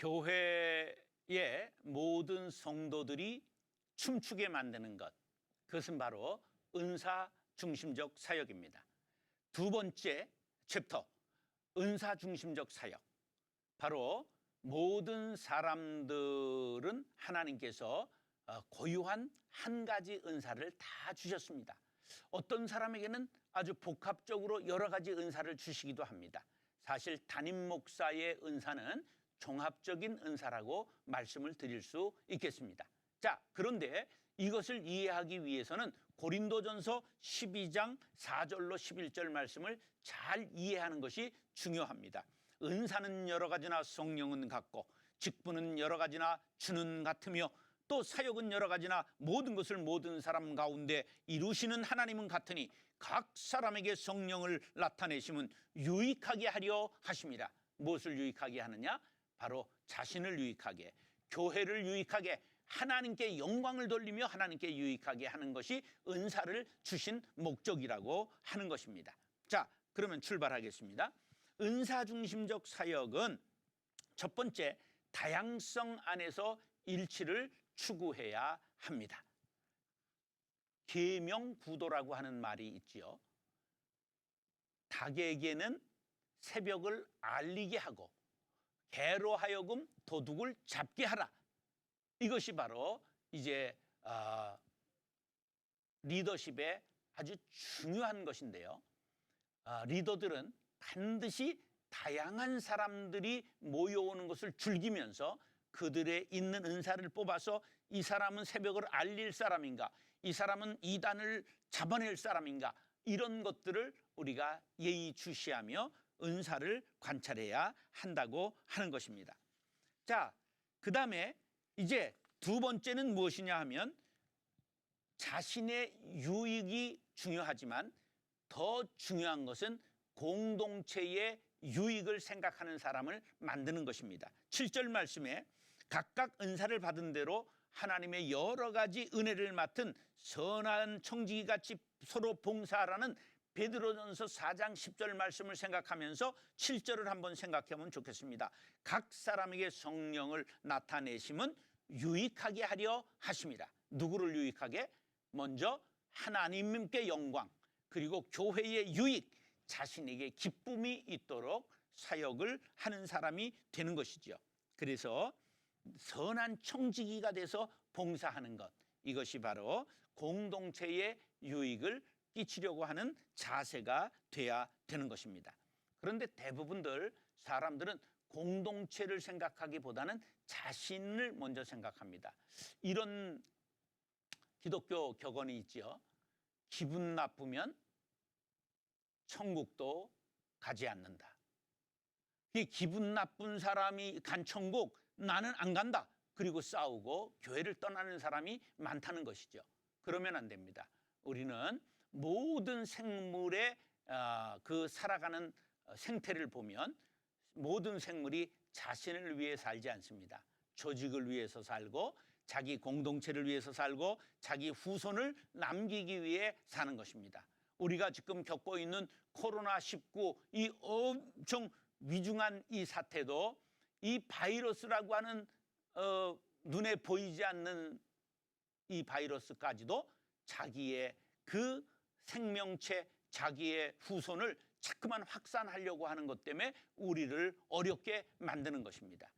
교회의 모든 성도들이 춤추게 만드는 것. 그것은 바로 은사 중심적 사역입니다. 두 번째 챕터, 은사 중심적 사역. 바로 모든 사람들은 하나님께서 어, 고유한 한 가지 은사를 다 주셨습니다. 어떤 사람에게는 아주 복합적으로 여러 가지 은사를 주시기도 합니다. 사실 담임 목사의 은사는 종합적인 은사라고 말씀을 드릴 수 있겠습니다. 자, 그런데 이것을 이해하기 위해서는 고린도전서 12장 4절로 11절 말씀을 잘 이해하는 것이 중요합니다. 은사는 여러 가지나 성령은 같고 직분은 여러 가지나 주는 같으며 또 사역은 여러 가지나 모든 것을 모든 사람 가운데 이루시는 하나님은 같으니 각 사람에게 성령을 나타내심은 유익하게 하려 하심이라. 무엇을 유익하게 하느냐? 바로 자신을 유익하게, 교회를 유익하게, 하나님께 영광을 돌리며 하나님께 유익하게 하는 것이 은사를 주신 목적이라고 하는 것입니다. 자, 그러면 출발하겠습니다. 은사 중심적 사역은 첫 번째 다양성 안에서 일치를 추구해야 합니다. 계명 구도라고 하는 말이 있지요. 닭에게는 새벽을 알리게 하고 개로 하여금 도둑을 잡게 하라. 이것이 바로 이제 어, 리더십의 아주 중요한 것인데요. 어, 리더들은 반드시 다양한 사람들이 모여오는 것을 즐기면서 그들의 있는 은사를 뽑아서 이 사람은 새벽을 알릴 사람인가, 이 사람은 이단을 잡아낼 사람인가, 이런 것들을 우리가 예의주시하며 은사를 관찰해야 한다고 하는 것입니다. 자, 그 다음에 이제 두 번째는 무엇이냐 하면 자신의 유익이 중요하지만 더 중요한 것은 공동체의 유익을 생각하는 사람을 만드는 것입니다. 7절 말씀에 각각 은사를 받은 대로 하나님의 여러 가지 은혜를 맡은 선한 청지기 같이 서로 봉사하라는 베드로전서 4장 10절 말씀을 생각하면서 7절을 한번 생각해 보면 좋겠습니다. 각 사람에게 성령을 나타내심은 유익하게 하려 하심이라. 누구를 유익하게? 먼저 하나님께 영광, 그리고 교회의 유익, 자신에게 기쁨이 있도록 사역을 하는 사람이 되는 것이죠. 그래서 선한 청지기가 돼서 봉사하는 것 이것이 바로 공동체의 유익을 끼치려고 하는 자세가 돼야 되는 것입니다. 그런데 대부분들 사람들은 공동체를 생각하기보다는 자신을 먼저 생각합니다. 이런 기독교 격언이 있죠. 기분 나쁘면 천국도 가지 않는다. 이 기분 나쁜 사람이 간 천국 나는 안 간다. 그리고 싸우고 교회를 떠나는 사람이 많다는 것이죠. 그러면 안 됩니다. 우리는 모든 생물의 아, 그 살아가는 생태를 보면 모든 생물이 자신을 위해 살지 않습니다. 조직을 위해서 살고 자기 공동체를 위해서 살고 자기 후손을 남기기 위해 사는 것입니다. 우리가 지금 겪고 있는 코로나 19 이 엄청 위중한 이 사태도 이 바이러스라고 하는 어, 눈에 보이지 않는 이 바이러스까지도 자기의 그 생명체, 자기의 후손을 자꾸만 확산하려고 하는 것 때문에 우리를 어렵게 만드는 것입니다.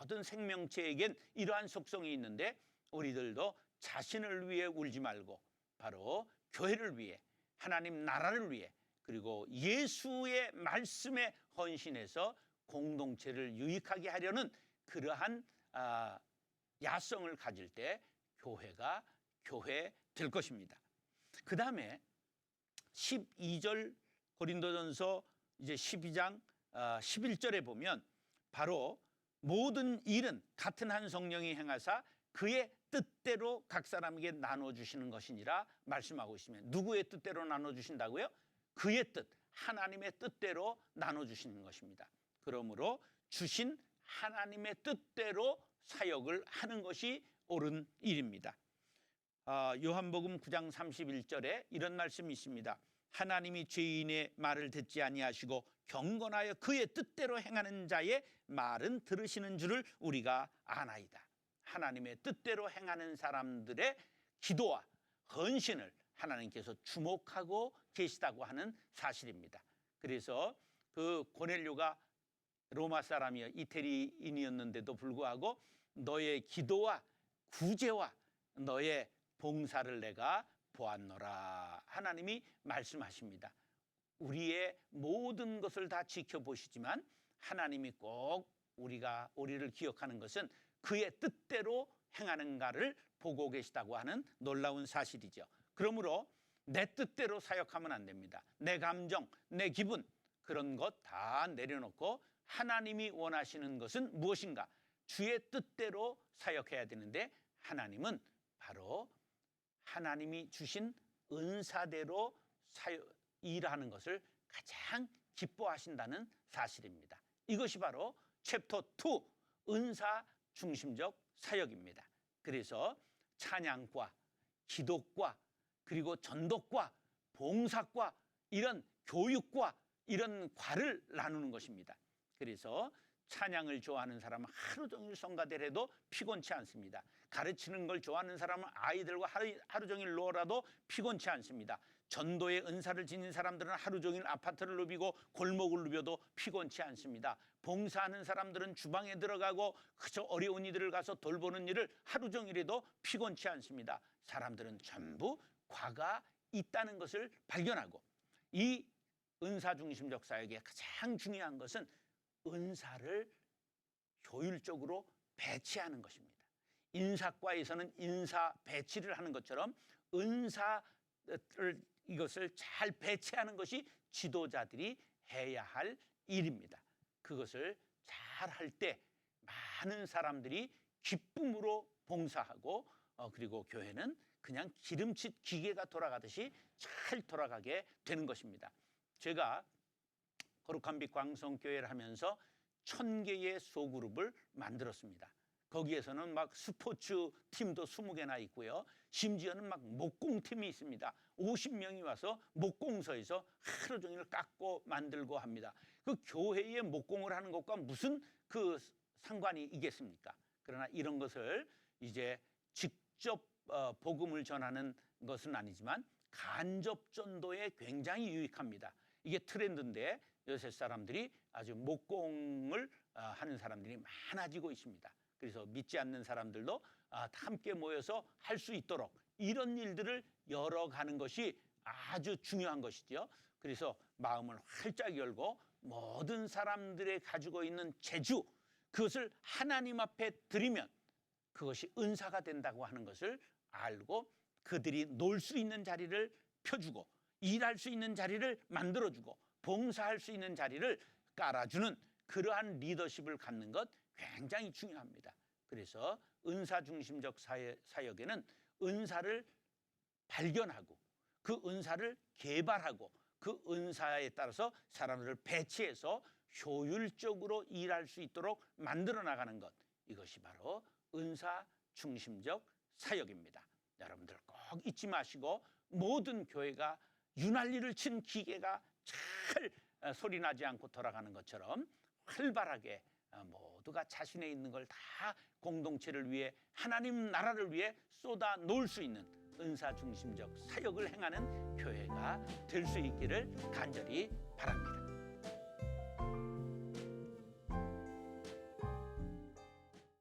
모든 생명체에겐 이러한 속성이 있는데 우리들도 자신을 위해 울지 말고 바로 교회를 위해 하나님 나라를 위해 그리고 예수의 말씀에 헌신해서 공동체를 유익하게 하려는 그러한 아, 야성을 가질 때 교회가 교회 될 것입니다. 그 다음에 12절 고린도전서 이제 12장 11절에 아, 보면 바로 모든 일은 같은 한 성령이 행하사 그의 뜻대로 각 사람에게 나눠 주시는 것이니라 말씀하고 있으면 누구의 뜻대로 나눠 주신다고요? 그의 뜻, 하나님의 뜻대로 나눠 주시는 것입니다. 그러므로 주신 하나님의 뜻대로 사역을 하는 것이 옳은 일입니다. 아, 요한복음 9장 31절에 이런 말씀이 있습니다. 하나님이 죄인의 말을 듣지 아니하시고 경건하여 그의 뜻대로 행하는 자의 말은 들으시는 줄을 우리가 아나이다. 하나님의 뜻대로 행하는 사람들의 기도와 헌신을 하나님께서 주목하고 계시다고 하는 사실입니다. 그래서 그 고넬료가 로마 사람이여 이태리인이었는데도 불구하고 너의 기도와 구제와 너의 봉사를 내가 보았노라 하나님이 말씀하십니다. 우리의 모든 것을 다 지켜보시지만 하나님이 꼭 우리가 우리를 기억하는 것은 그의 뜻대로 행하는가를 보고 계시다고 하는 놀라운 사실이죠. 그러므로 내 뜻대로 사역하면 안 됩니다. 내 감정, 내 기분 그런 것 다 내려놓고 하나님이 원하시는 것은 무엇인가? 주의 뜻대로 사역해야 되는데 하나님은 바로 하나님이 주신 은사대로 사역, 일하는 것을 가장 기뻐하신다는 사실입니다. 이것이 바로 챕터 2 은사 중심적 사역입니다. 그래서 찬양과 기독과 그리고 전독과 봉사과 이런 교육과 이런 과를 나누는 것입니다. 그래서 찬양을 좋아하는 사람은 하루 종일 성가대를 해도 피곤치 않습니다. 가르치는 걸 좋아하는 사람은 아이들과 하루, 하루 종일 놀아도 피곤치 않습니다. 전도의 은사를 지닌 사람들은 하루 종일 아파트를 누비고 골목을 누벼도 피곤치 않습니다. 봉사하는 사람들은 주방에 들어가고 그저 어려운 이들을 가서 돌보는 일을 하루 종일해도 피곤치 않습니다. 사람들은 전부 과가 있다는 것을 발견하고 이 은사 중심적 사역의 가장 중요한 것은 은사를 효율적으로 배치하는 것입니다. 인사과에서는 인사 배치를 하는 것처럼 은사를 이것을 잘 배치하는 것이 지도자들이 해야 할 일입니다. 그것을 잘 할 때 많은 사람들이 기쁨으로 봉사하고 어, 그리고 교회는 그냥 기름칫 기계가 돌아가듯이 잘 돌아가게 되는 것입니다. 제가 거룩한 빛 광성교회를 하면서 천 개의 소그룹을 만들었습니다. 거기에서는 막 스포츠 팀도 20개나 있고요. 심지어는 막 목공 팀이 있습니다. 50명이 와서 목공서에서 하루 종일 깎고 만들고 합니다. 그 교회에 목공을 하는 것과 무슨 그 상관이 있겠습니까? 그러나 이런 것을 이제 직접 어, 복음을 전하는 것은 아니지만 간접 전도에 굉장히 유익합니다. 이게 트렌드인데 요새 사람들이 아주 목공을 어, 하는 사람들이 많아지고 있습니다. 그래서 믿지 않는 사람들도 아, 함께 모여서 할 수 있도록 이런 일들을 열어가는 것이 아주 중요한 것이죠. 그래서 마음을 활짝 열고 모든 사람들의 가지고 있는 재주 그것을 하나님 앞에 드리면 그것이 은사가 된다고 하는 것을 알고 그들이 놀 수 있는 자리를 펴주고 일할 수 있는 자리를 만들어주고 봉사할 수 있는 자리를 깔아주는 그러한 리더십을 갖는 것 굉장히 중요합니다. 그래서 은사 중심적 사역에는 은사를 발견하고 그 은사를 개발하고 그 은사에 따라서 사람들을 배치해서 효율적으로 일할 수 있도록 만들어 나가는 것 이것이 바로 은사 중심적 사역입니다. 여러분들 꼭 잊지 마시고 모든 교회가 유난리를 친 기계가 잘 어, 소리 나지 않고 돌아가는 것처럼 활발하게 어, 모두가 자신의 있는 걸 다 공동체를 위해 하나님 나라를 위해 쏟아 놓을 수 있는 은사 중심적 사역을 행하는 교회가 될 수 있기를 간절히 바랍니다.